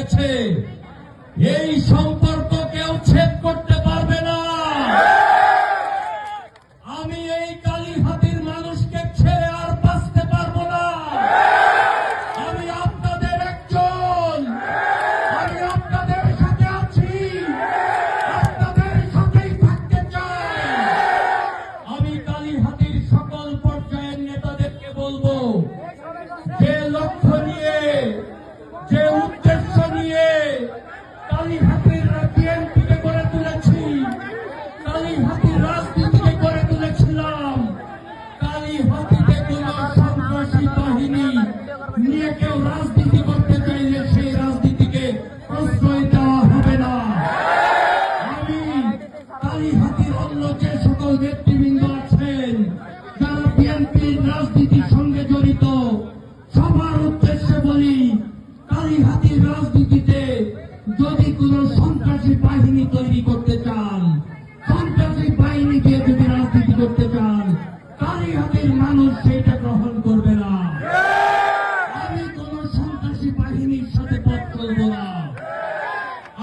হয়েছে এই সম্পর্ক কেউ ছেদ কালীহাতির অন্য যে সকল নেতৃবৃন্দ আছেন। যারা বিএনপির রাজনীতির সঙ্গে জড়িত, সবার উদ্দেশ্যে বলি, কালীহাতির রাজনীতিতে যদি কোন সন্ত্রাসী বাহিনী তৈরি করতে চান, সন্ত্রাসী বাহিনী দিয়ে যদি রাজনীতি করতে চান, কালীহাতির মানুষ সেটা গ্রহণ করবে না। আমি কোন সন্ত্রাসী বাহিনীর সাথে পথ চলবো না।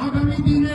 আগামী দিনে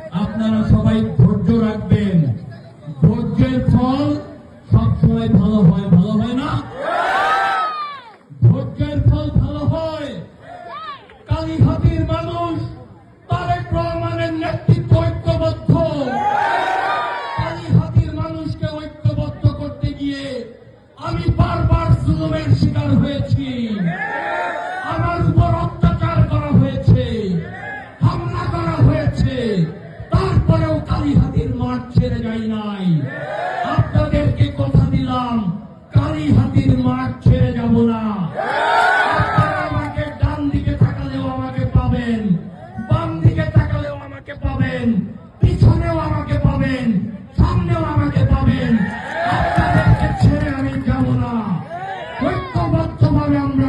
আপনারা সবাই ধৈর্য রাখবেন। ধৈর্যের ফল সবসময় ভালো হয় ভালো হয় না? মাঠ ছেড়ে যাই নাই। আপনাদেরকে কথা দিলাম কালীহাতির মাঠ ছেড়ে যাব না। আমাকে ডান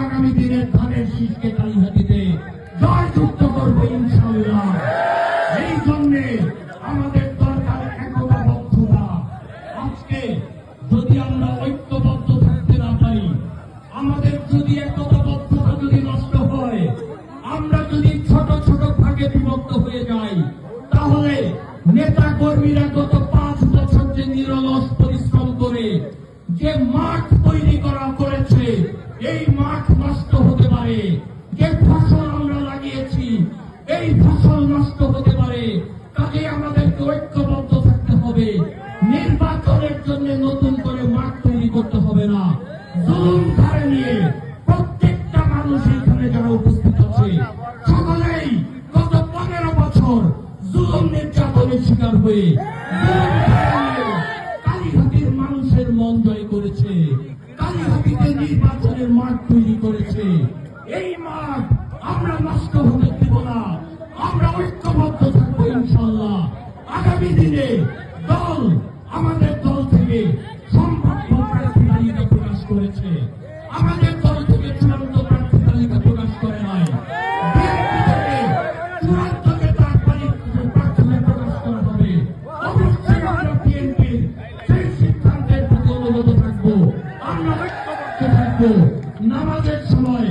আগামী দিনের জয়যুক্ত করব ইনশাল্লাহ নেতা কর্মীরা গত পাঁচ বছর যে নিরলস পরিশ্রম করে, যে মাঠ তৈরি করা করেছে, এই মাঠ নষ্ট হতে পারে। যে ফসল আমরা লাগিয়েছি, এই ফসল নষ্ট হতে পারে। কাজে আমাদেরকে ঐক্যবদ্ধ থাকতে হবে। নির্বাচনের জন্য নতুন করে মাঠ তৈরি করতে হবে না। জুলুম ধারে নিয়ে প্রত্যেকটা মানুষ এখানে যারা উপস্থিত আছে, সকলেই গত পনেরো বছর জুলুম নির্যাতনের শিকার হয়ে ধারে মানুষের মন জয় করেছে। কালীহাতিতে নির্বাচনের মাঠ তৈরি করেছে। এই মাঠ আমরা নষ্ট হতে দিব না। আমরা ঐক্যবদ্ধ থাকব ইনশাল্লাহ আগামী দিনে দল আমাদের দল থেকে সম্ভাব্য প্রার্থী তালিকা প্রকাশ করেছে। আমাদের দল থেকে চূড়ান্ত নামাজের সময় আমি আর বক্তব্য